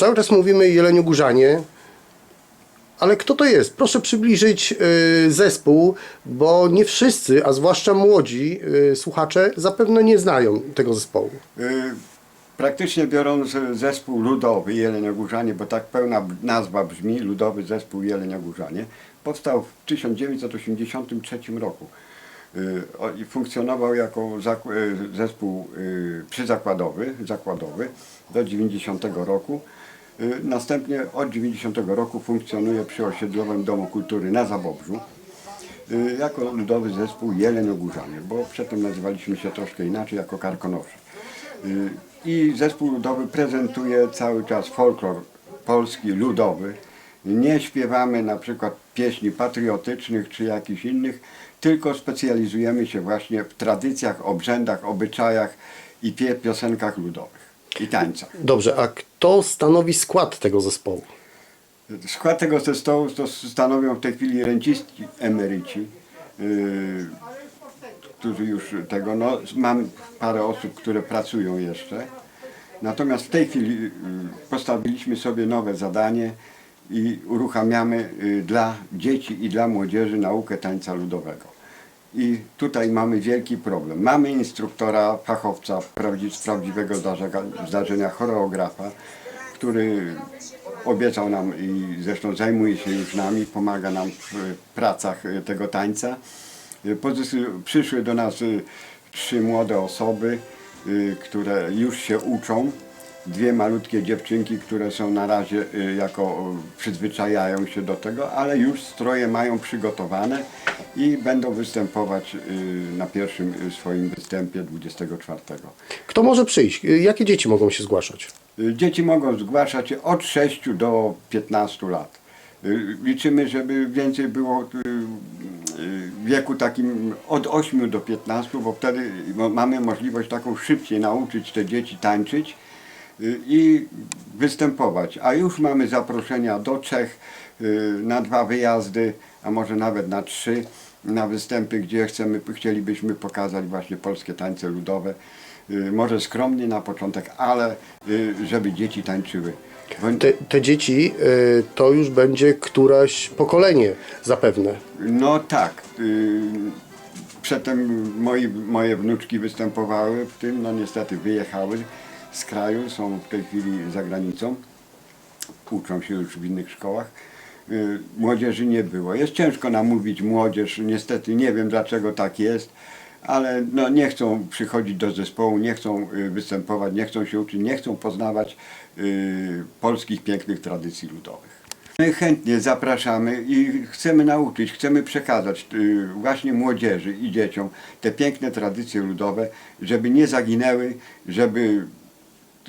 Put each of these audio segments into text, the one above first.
Cały czas mówimy Jeleniogórzanie, ale kto to jest? Proszę przybliżyć y, zespół, bo nie wszyscy, a zwłaszcza młodzi y, słuchacze zapewne nie znają tego zespołu. Y, Praktycznie biorąc zespół ludowy Jeleniogórzanie, bo tak pełna nazwa brzmi, Ludowy Zespół Jeleniogórzanie, powstał w 1983 roku i funkcjonował jako zespół przyzakładowy, zakładowy do 90 roku. Y, Następnie od 90 roku funkcjonuje przy osiedlowym Domu Kultury na Zabobrzu y, jako ludowy zespół Jeleniogórzanie, bo przedtem nazywaliśmy się troszkę inaczej jako Karkonosze. Y, I zespół ludowy prezentuje cały czas folklor polski, ludowy. Nie śpiewamy na przykład pieśni patriotycznych czy jakichś innych, tylko specjalizujemy się właśnie w tradycjach, obrzędach, obyczajach i piosenkach ludowych i tańcach. Dobrze, a kto stanowi skład tego zespołu? Skład tego zespołu to stanowią w tej chwili renciści emeryci, yy, którzy już tego, no mam parę osób, które pracują jeszcze. Natomiast w tej chwili yy, postawiliśmy sobie nowe zadanie i uruchamiamy yy, dla dzieci i dla młodzieży naukę tańca ludowego. I tutaj mamy wielki problem. Mamy instruktora, fachowca z prawdziwego zdarzenia, zdarzenia choreografa, który obiecał nam i zresztą zajmuje się już nami, pomaga nam w pracach e, tego tańca. E, Przyszły do nas e, trzy młode osoby, które już się uczą. Dwie malutkie dziewczynki, które są na razie e, jako e, przyzwyczajają się do tego, ale już stroje mają przygotowane i będą występować e, na pierwszym swoim występie 24. Kto może przyjść? Y, Jakie dzieci mogą się zgłaszać? Y, Dzieci mogą zgłaszać się od 6 do 15 lat. Y, Liczymy, żeby więcej było y, y, w wieku takim od 8 do 15, bo wtedy mamy możliwość taką szybciej nauczyć te dzieci tańczyć y, i występować. A już mamy zaproszenia do Czech y, na dwa wyjazdy, a może nawet na trzy na występy, gdzie chcemy, chcielibyśmy pokazać właśnie polskie tańce ludowe. Y, Może skromnie na początek, ale y, żeby dzieci tańczyły. Te, te dzieci to już będzie któreś pokolenie zapewne. No tak. Przedtem moi, moje wnuczki występowały w tym, no niestety wyjechały z kraju, są w tej chwili za granicą, uczą się już w innych szkołach. Y, Młodzieży nie było. Jest ciężko namówić młodzież, niestety nie wiem dlaczego tak jest, ale no nie chcą przychodzić do zespołu, nie chcą y, występować, nie chcą się uczyć, nie chcą poznawać y, polskich pięknych tradycji ludowych. My chętnie zapraszamy i chcemy nauczyć, chcemy przekazać właśnie młodzieży i dzieciom te piękne tradycje ludowe, żeby nie zaginęły, żeby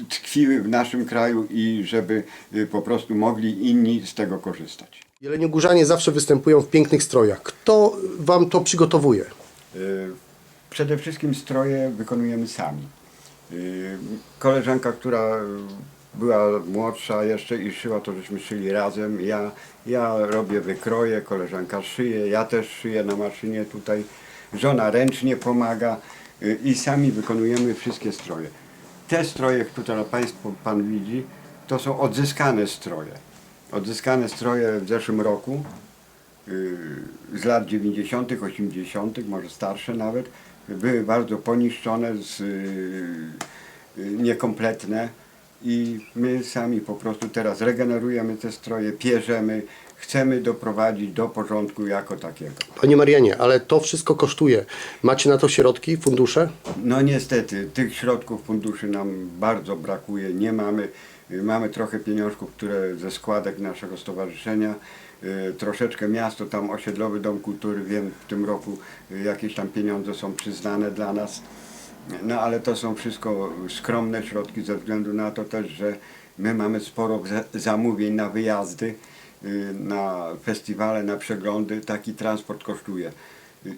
tkwiły w naszym kraju i żeby y, po prostu mogli inni z tego korzystać. Jeleniogórzanie zawsze występują w pięknych strojach. Kto wam to przygotowuje? Y, Przede wszystkim stroje wykonujemy sami. Y, Koleżanka, która była młodsza jeszcze i szyła, to żeśmy szyli razem. Ja, ja robię wykroje, koleżanka szyje, ja też szyję na maszynie tutaj. Żona ręcznie pomaga i sami wykonujemy wszystkie stroje. Te stroje, które Państwo Pan widzi, to są odzyskane stroje. Odzyskane stroje w zeszłym roku y, z lat 90., 80., może starsze nawet, były bardzo poniszczone, z, y, y, niekompletne i my sami po prostu teraz regenerujemy te stroje, pierzemy, chcemy doprowadzić do porządku jako takiego. Panie Marianie, ale to wszystko kosztuje. Macie na to środki, fundusze? No niestety, tych środków funduszy nam bardzo brakuje, nie mamy. Y, Mamy trochę pieniążków, które ze składek naszego stowarzyszenia, y, troszeczkę miasto, tam osiedlowy Dom Kultury, wiem w tym roku y, jakieś tam pieniądze są przyznane dla nas. No ale to są wszystko skromne środki ze względu na to też, że my mamy sporo za- zamówień na wyjazdy, y, na festiwale, na przeglądy, taki transport kosztuje.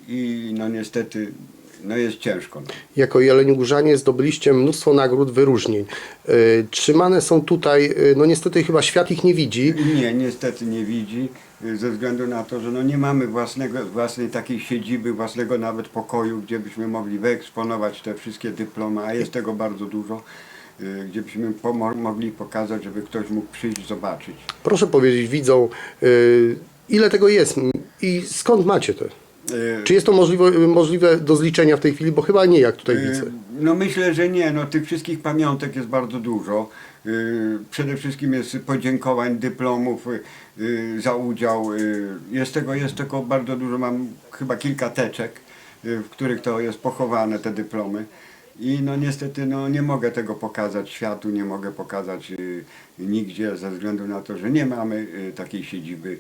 I no niestety, no jest ciężko. No. Jako Jeleniogórzanie zdobyliście mnóstwo nagród, wyróżnień. Y, Trzymane są tutaj, y, no niestety chyba świat ich nie widzi. Nie, niestety nie widzi, y, ze względu na to, że no nie mamy własnego, własnej takiej siedziby, własnego nawet pokoju, gdzie byśmy mogli wyeksponować te wszystkie dyplomy, a jest tego bardzo dużo. gdzie byśmy mogli pokazać, żeby ktoś mógł przyjść, zobaczyć. Proszę powiedzieć widzom, y, ile tego jest i skąd macie to? Y, Czy jest to możliwe, możliwe do zliczenia w tej chwili? Bo chyba nie, jak tutaj Y, widzę. No myślę, że nie. No, tych wszystkich pamiątek jest bardzo dużo. Y, Przede wszystkim jest podziękowań, dyplomów za udział. Jest tego, jest tego bardzo dużo. Mam chyba kilka teczek, w których to jest pochowane, te dyplomy. I no niestety no, nie mogę tego pokazać światu, nie mogę pokazać nigdzie ze względu na to, że nie mamy takiej siedziby,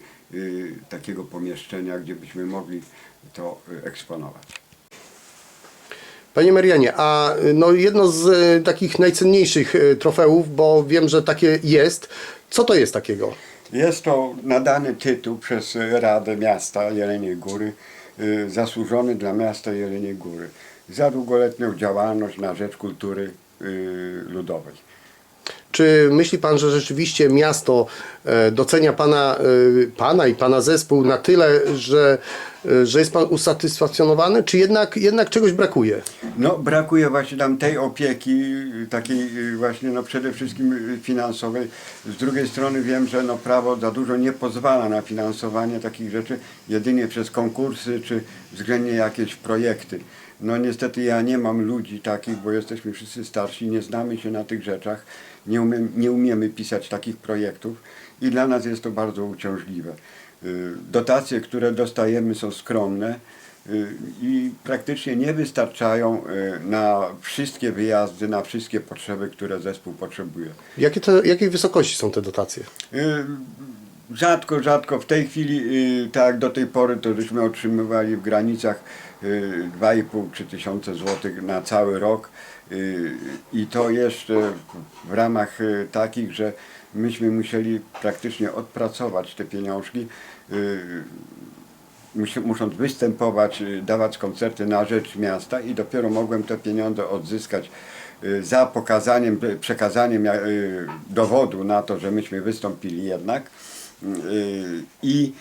takiego pomieszczenia, gdzie byśmy mogli to y, eksponować. Panie Marianie, a y, no jedno z y, takich najcenniejszych y, trofeów, bo wiem, że takie jest. Co to jest takiego? Jest to nadany tytuł przez Radę Miasta Jeleniej Góry, y, zasłużony dla miasta Jeleniej Góry za długoletnią działalność na rzecz kultury y, ludowej. Czy myśli Pan, że rzeczywiście miasto e, docenia Pana, e, pana i Pana zespół na tyle, że, że jest Pan usatysfakcjonowany, czy jednak, jednak czegoś brakuje? No, brakuje właśnie tam tej opieki, y, takiej y, właśnie no przede wszystkim y, finansowej. Z drugiej strony wiem, że no prawo za dużo nie pozwala na finansowanie takich rzeczy, jedynie przez konkursy czy względnie jakieś projekty. No niestety ja nie mam ludzi takich, bo jesteśmy wszyscy starsi, nie znamy się na tych rzeczach, nie, umiem, nie umiemy pisać takich projektów i dla nas jest to bardzo uciążliwe. Y, Dotacje, które dostajemy są skromne, y, i praktycznie nie wystarczają y, na wszystkie wyjazdy, na wszystkie potrzeby, które zespół potrzebuje. Jakie jakiej wysokości są te dotacje? Rzadko, rzadko w tej chwili, tak jak do tej pory, to żeśmy otrzymywali w granicach y, 2,5-3 tysiące złotych na cały rok i to jeszcze w ramach takich, że myśmy musieli praktycznie odpracować te pieniążki musząc występować, y, dawać koncerty na rzecz miasta i dopiero mogłem te pieniądze odzyskać y, za pokazaniem, y, przekazaniem y, dowodu na to, że myśmy wystąpili jednak y, i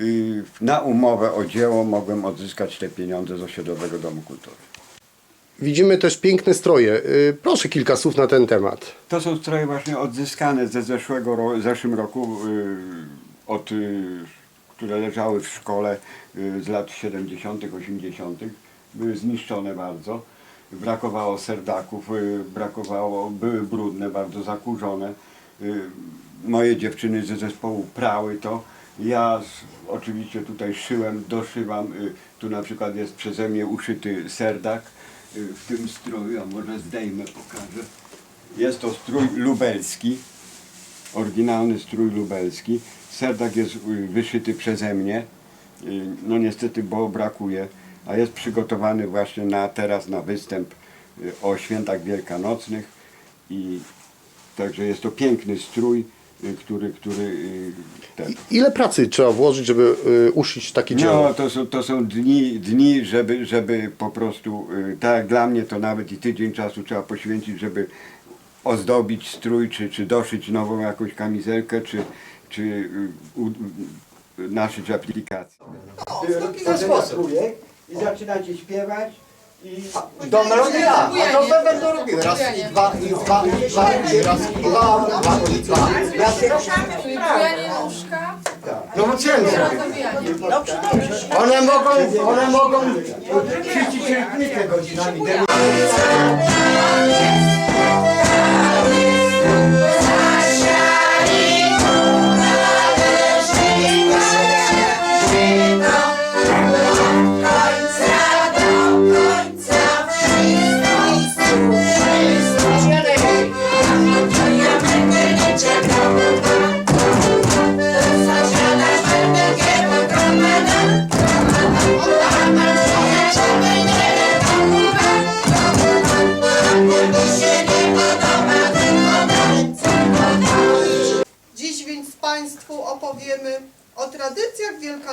y, na umowę o dzieło mogłem odzyskać te pieniądze z Osiedlowego Domu Kultury. Widzimy też piękne stroje. Y, Proszę kilka słów na ten temat. To są stroje właśnie odzyskane ze zeszłego zeszłym roku, y, od, y, które leżały w szkole y, z lat 70., 80. Były zniszczone bardzo. Brakowało serdaków, y, brakowało, były brudne, bardzo zakurzone. Moje dziewczyny ze zespołu prały to. Ja oczywiście tutaj szyłem, doszywam. Tu na przykład jest przeze mnie uszyty serdak w tym stroju, a może zdejmę, pokażę. Jest to strój lubelski, oryginalny strój lubelski. Serdak jest y, wyszyty przeze mnie, Y, no niestety, bo brakuje, a jest przygotowany właśnie na teraz na występ y, o świętach wielkanocnych i także jest to piękny strój, który, który ten, Ile pracy trzeba włożyć, żeby uszyć takie dzieło? no, to są, to są dni, dni żeby, żeby po prostu, tak jak dla mnie, to nawet i tydzień czasu trzeba poświęcić, żeby ozdobić strój, czy, czy doszyć nową jakąś kamizelkę, czy, czy y, u, naszyć aplikację. O, w taki sam sposób. I zaczynacie śpiewać i Do melodii A, to będę robił? Raz i dwa, i dwa, i dwa, i raz, i dwa, dwa, i dwa. Ja się, Czyli bujanie nóżka, no bo ciężko. rozwijanie. One mogą, one mogą ćwiczyć rytmikę godzinami. Música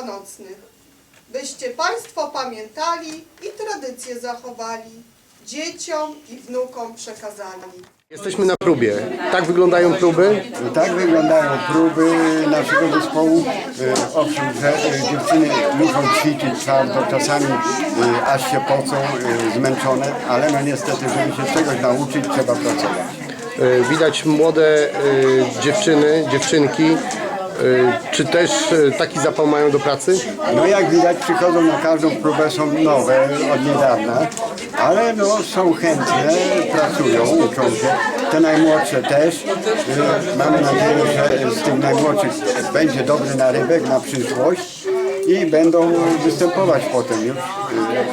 wielkanocnych, byście Państwo pamiętali i tradycje zachowali, dzieciom i wnukom przekazali. Jesteśmy na próbie. Tak wyglądają próby. tak wyglądają próby naszego zespołu. E, Owszem, że e, dziewczyny muszą ćwiczyć twardo, czasami e, aż się pocą, e, zmęczone, ale no niestety, żeby się czegoś nauczyć, trzeba pracować. E, Widać młode e, dziewczyny, dziewczynki. E, Czy też e, taki zapał mają do pracy? No jak widać przychodzą na każdą próbę, są nowe od niedawna, ale no są chętne, pracują, uczą się. Te najmłodsze też. Y, Mamy nadzieję, że z tych najmłodszych będzie dobry narybek na przyszłość i będą występować potem już y,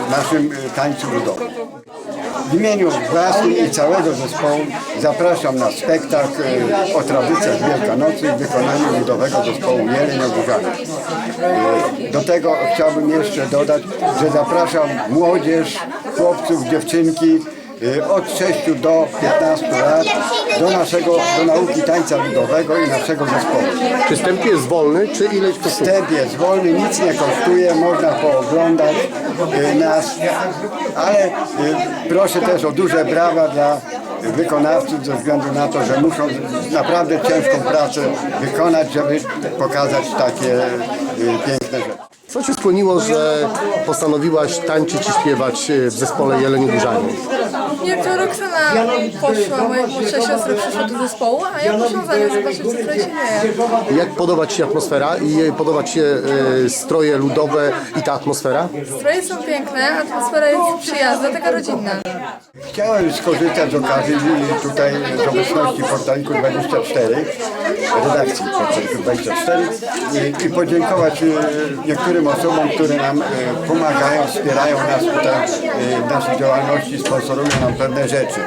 w naszym y, tańcu ludowym. W imieniu własnym i całego zespołu zapraszam na spektakl y, o tradycjach wielkanocnych w wykonaniu ludowego zespołu Jeleń Ogórzany. Y, Do tego chciałbym jeszcze dodać, że zapraszam młodzież, chłopców, dziewczynki y, od 6 do 15 lat do naszego, do nauki tańca ludowego i naszego zespołu. Czy wstęp jest wolny, czy ileś kosztuje? Wstęp jest wolny, nic nie kosztuje, można pooglądać nas, ale y, proszę też o duże brawa dla wykonawców ze względu na to, że muszą naprawdę ciężką pracę wykonać, żeby pokazać takie y, piękne rzeczy. Co Cię skłoniło, że postanowiłaś tańczyć i śpiewać e, w zespole Jeleni Górzanie? Jak to Roxana poszła, moja młodsza siostra przyszła do zespołu, a ja poszłam za nią zobaczyć, co tutaj się dzieje. Jak podoba Ci się atmosfera i e, podoba Ci się e, stroje ludowe i ta atmosfera? Stroje są piękne, atmosfera jest przyjazna, taka rodzinna. Chciałem skorzystać z okazji tutaj z obecności Portaliku 24, redakcji Portaliku 24 i, i podziękować e, niektórym osobom, które nam e, pomagają, wspierają nas tutaj e, w naszej działalności, sponsorują nam pewne rzeczy.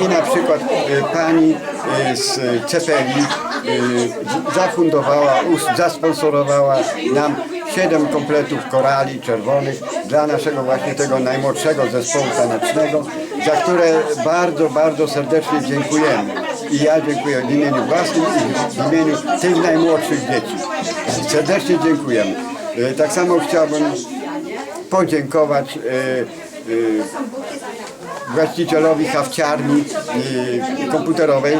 E, I na przykład e, pani e, z Cepeli zafundowała, zasponsorowała nam 7 kompletów korali czerwonych dla naszego właśnie tego najmłodszego zespołu tanecznego, za które bardzo, bardzo serdecznie dziękujemy. I ja dziękuję w imieniu własnym i w imieniu tych najmłodszych dzieci. Serdecznie dziękujemy. Tak samo chciałbym podziękować właścicielowi hawciarni e, komputerowej,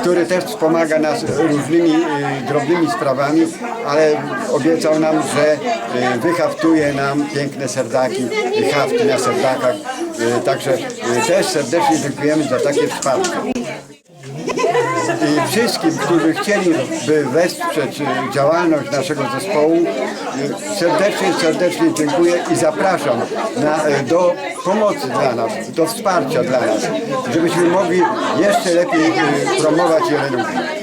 który też wspomaga nas różnymi e, drobnymi sprawami, ale obiecał nam, że e, wyhaftuje nam piękne serdaki, e, hafty na serdakach. Także też serdecznie dziękujemy za takie wsparcie. I wszystkim, którzy chcieliby wesprzeć działalność naszego zespołu, serdecznie, serdecznie dziękuję i zapraszam na, do pomocy dla nas, do wsparcia dla nas, żebyśmy mogli jeszcze lepiej e, promować Jelenówkę.